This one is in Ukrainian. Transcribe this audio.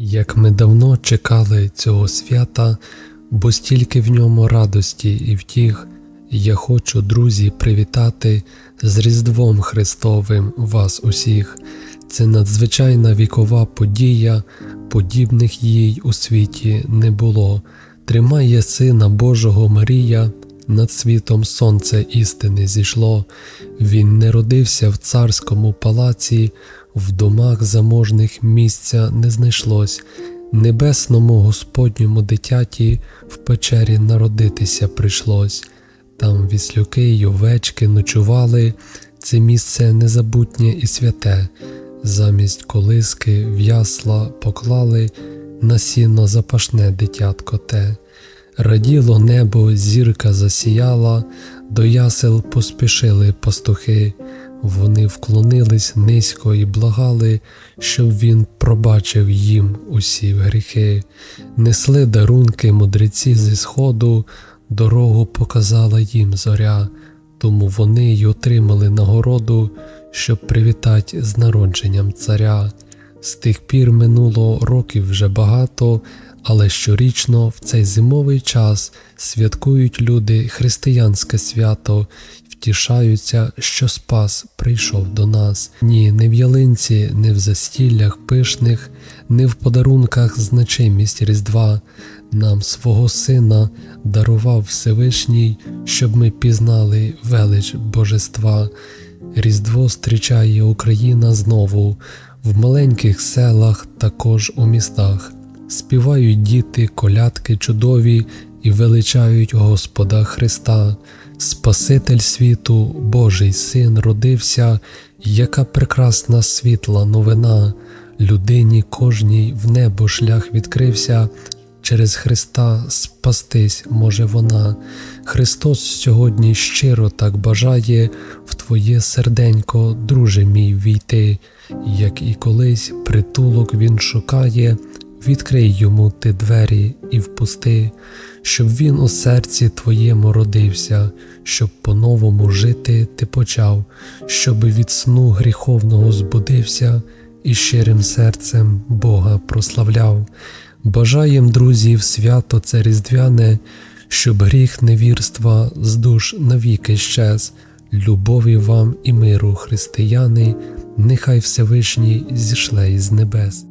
Як ми давно чекали цього свята, бо стільки в ньому радості і втіх, я хочу, друзі, привітати з Різдвом Христовим вас усіх. Це надзвичайна вікова подія, подібних їй у світі не було. Тримає Сина Божого Марія, над світом сонце істини зійшло. Він не родився в царському палаці, в домах заможних місця не знайшлось. Небесному Господньому дитяті в печері народитися прийшлось. Там віслюки й овечки ночували, це місце незабутнє і святе. Замість колиски в ясла поклали на сіно запашне дитятко те. Раділо небо, зірка засіяла, до ясел поспішили пастухи. Вони вклонились низько і благали, щоб він пробачив їм усі гріхи. Несли дарунки мудреці зі сходу, дорогу показала їм зоря, тому вони й отримали нагороду, щоб привітати з народженням царя. З тих пір минуло років вже багато, але щорічно в цей зимовий час святкують люди християнське свято, втішаються, що Спас прийшов до нас. Ні, не в ялинці, не в застіллях пишних, не в подарунках значимість Різдва. Нам свого Сина дарував Всевишній, щоб ми пізнали велич Божества. Різдво зустрічає Україна знову в маленьких селах, також у містах. Співають діти колядки чудові і величають Господа Христа. Спаситель світу, Божий Син родився, яка прекрасна світла новина. Людині кожній в небо шлях відкрився. Через Христа спастись може вона. Христос сьогодні щиро так бажає в твоє серденько, друже мій, війти, як і колись притулок він шукає, відкрий йому ти двері і впусти, щоб він у серці твоєму родився, щоб по-новому жити ти почав, щоб від сну гріховного збудився і щирим серцем Бога прославляв. Бажаєм, друзів, свято це різдвяне, щоб гріх невірства з душ навіки щез, любові вам і миру, християни, нехай Всевишній зішле із небес.